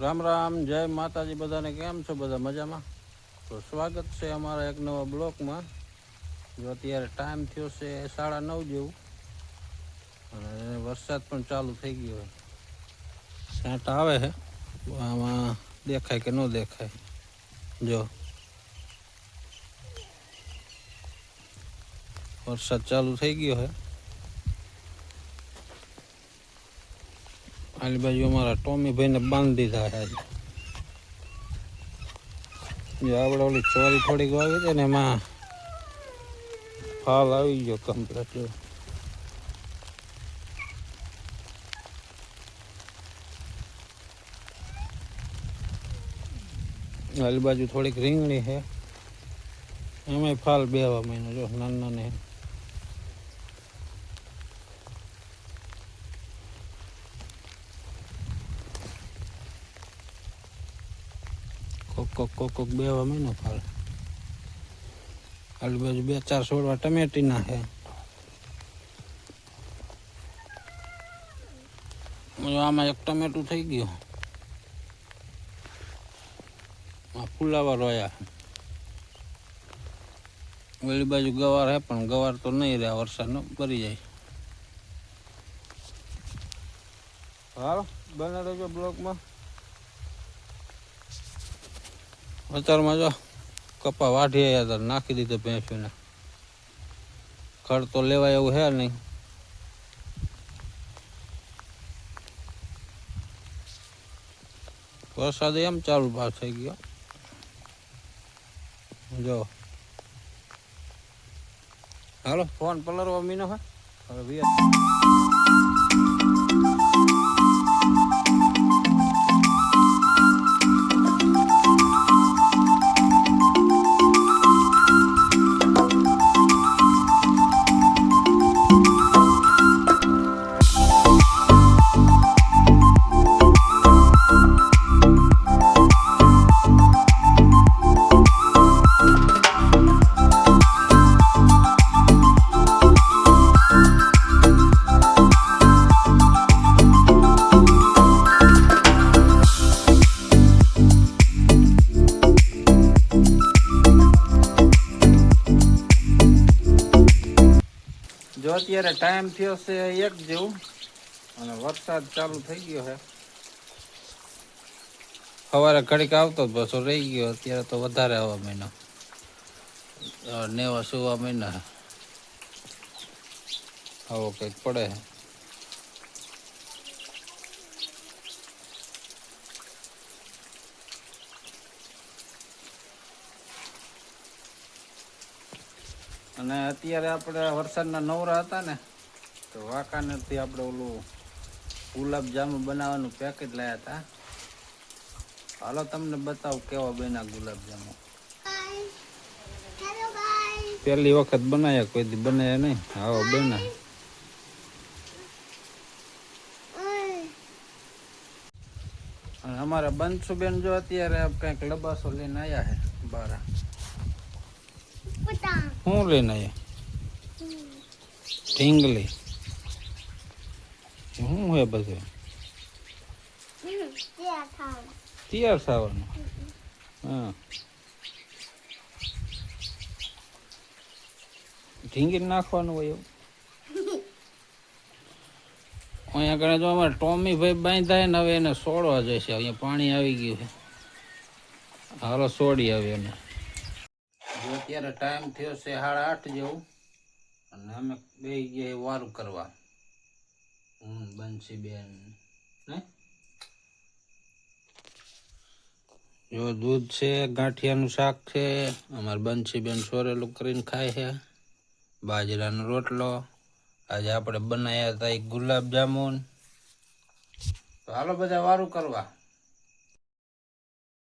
રામ રામ, જય માતાજી, બધાને કેમ છો? બધા મજામાં? તો સ્વાગત છે અમારા એક નવા બ્લોકમાં. જો અત્યારે ટાઈમ થયો છે સાડા નવ જેવું. અને વરસાદ પણ ચાલુ થઈ ગયો છાંટ આવે છે આમાં દેખાય કે ન દેખાય. જો. વરસાદ ચાલુ થઈ ગયો છે. આલી બાજુ અમારા ટોમી ભાઈને બાંધી દીધા છે. જો આપણે ઓલી ચોરી થોડીક વાવી છે ને એમાં ફાલ આવી ગયો કમ્પ્લેટ આલી બાજુ થોડીક રીંગણી છે. એમાંય ફાલ બેવા મહિનો જો નાના નાના છે. કોક કોક કોક બેવા મહિનો ફાળે આલુ બાજુ બે ચાર છોડવા ટમેટીના છે આમાં એક ટમેટું થઈ ગયું. આ ફુલાવા રોયા. ઓલી બાજુ ગવાર હે પણ ગવાર તો નહીં રહ્યા વરસાદનો ભરી જાય. હાલ, બને રહેજો બ્લોકમાં. અત્યારમાં જો કપા વાઢી આવ્યા હતા, નાખી દીધો ભેંસોને ખડ તો લેવાય એવું હે નહીં. વરસાદ એમ ચાલુ પાસ થઈ ગયો. જો. હાલો, ફોન પલરવા મીનો હે. હવે જો અત્યારે ટાઈમ થયો છે એક જેવું, અને વરસાદ ચાલુ થઈ ગયો છે. સવારે ઘડીક આવતો જ બસો રહી ગયો, અત્યારે તો વધારે આવવા મહિનો. નેવા સુવા મહિના આવો કંઈક પડે અને અત્યારે આપણે વરસાદના નવરા હતા ને, તો વાંકાનેરથી આપણે ઓલું ગુલાબ જામુ બનાવવાનું પેકેટ લાયા હતા. હાલો તમને બતાવું કેવા બન્યા ગુલાબ જામુ પહેલી વખત બનાવ્યા કોઈ દી બનાવ્યા નહીં, આવો બન્યા. અને અમારા બંસુબેન જો અત્યારે કંઈક લબાસો લઈને આવ્યા છે બારા. શું લઈને આવ્યા ઢીંગલી. શું હે બધું? તિયાર થાવ તૈયાર થવાનું હા. ઢીંગી નાખવાનું હોય એવું? અહીંયા આગળ જો અમારે ટોમી ભાઈ બાંધાય ને હવે એને સોડવા જશે અહીંયા પાણી આવી ગયું છે. હાલો સોડી આવે એને. જો અત્યારે ટાઈમ થયો છે સાડા આઠ જેવું. અને અમે બે ગયા વારું કરવા. હું બંસી બેન ને જો દૂધ છે, ગાંઠિયાનું શાક છે, અમારે બંસી બેન સોરેલું કરીને ખાય છે. બાજરાનો રોટલો. આજે આપણે બનાવ્યા હતા એક ગુલાબ જામુન તો હાલો બધા વારું કરવા.